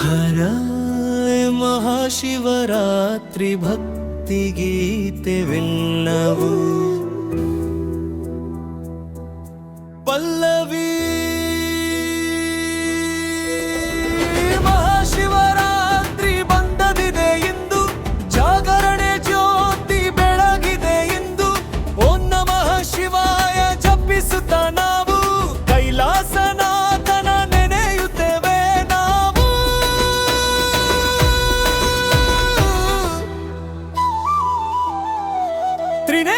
हराय महाशिवरात्रिभक्तिगीते विन्नवु। पल्लवी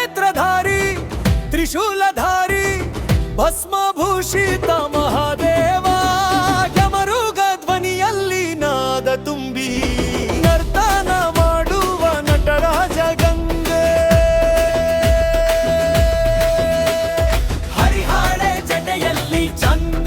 ತ್ರಿನೇತ್ರಧಾರಿ ತ್ರಿಶೂಲಧಾರಿ, ಭಸ್ಮಭೂಷಿತ ಮಹಾದೇವ, ಯಮರುಗ ಧ್ವನಿಯಲ್ಲಿ ನಾದ ತುಂಬಿ ನರ್ತನ ಮಾಡುವ ನಟರಾಜ ಗಂಗೆ. ಹರಿಹಾಳೆ ಜಟೆಯಲ್ಲಿ ಚಂದ್ರ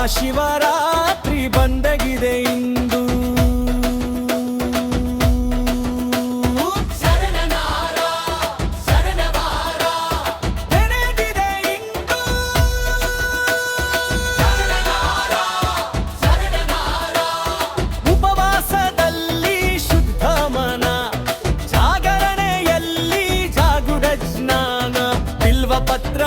ಮಹಾಶಿವರಾತ್ರಿ ಬಂದಗಿದೆ ಇಂದು. ಉಪವಾಸದಲ್ಲಿ ಶುದ್ಧ ಮನ ಜಾಗರಣೆಯಲ್ಲಿ ಜಾಗುಡ ಸ್ನಾನ ಬಿಲ್ವ ಪತ್ರ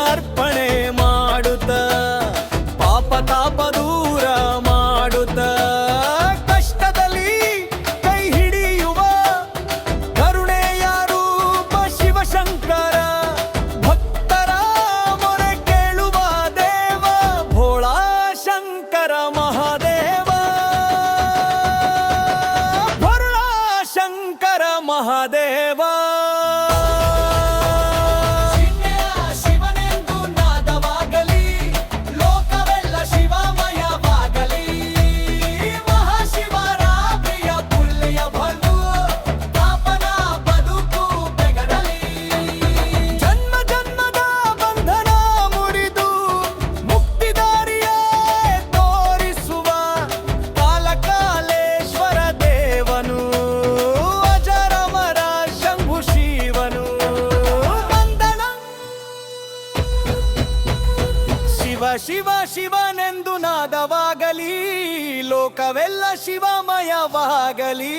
ಶಿವ ಶಿವ ಶಿವನೆಂದು ನಾದವಾಗಲಿ ಲೋಕವೆಲ್ಲ ಶಿವಮಯವಾಗಲಿ.